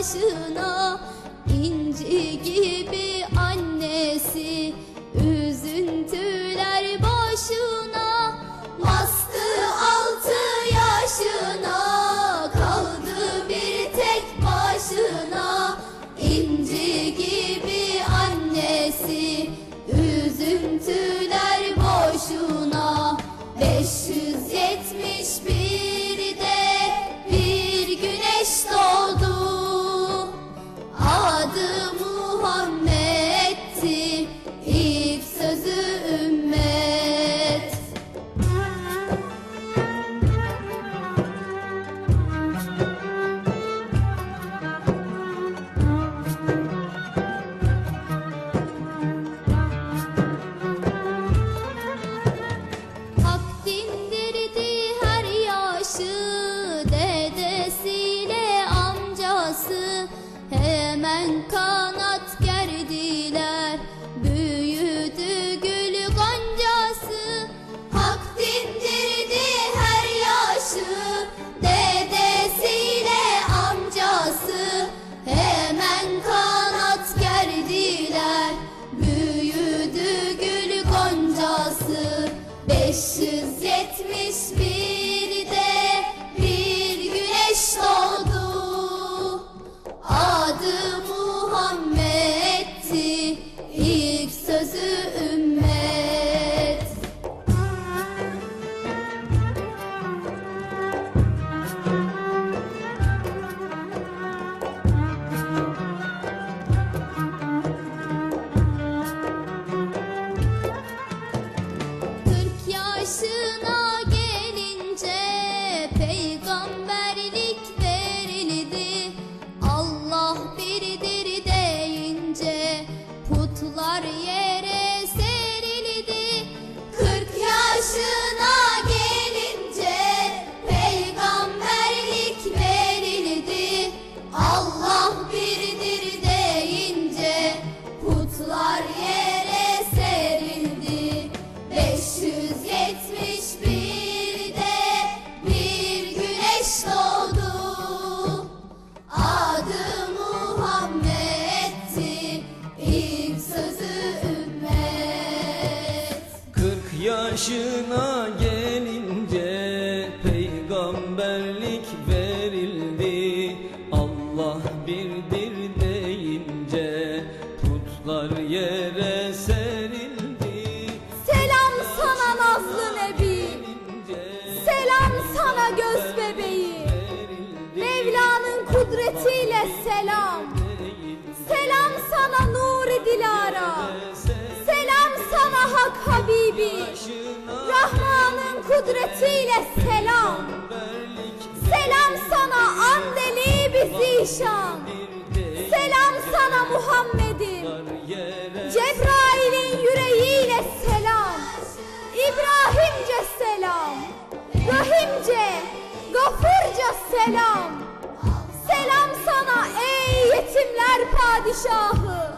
başına inci gibi 571 verildi Allah birdir deyince putlar yere serildi Selam sana Nazlı Nebi, selam sana göz bebeği. Mevla'nın kudretiyle selam, selam sana Nuri Dilara. Selam sana Hak Habibi, Rahman'ın kudretiyle. Selam Bizişan, selam sana Muhammed'im. Cebrail'in yüreğiyle selam, İbrahimce selam, Rahimce, Gafurca selam. Selam sana ey yetimler padişahı,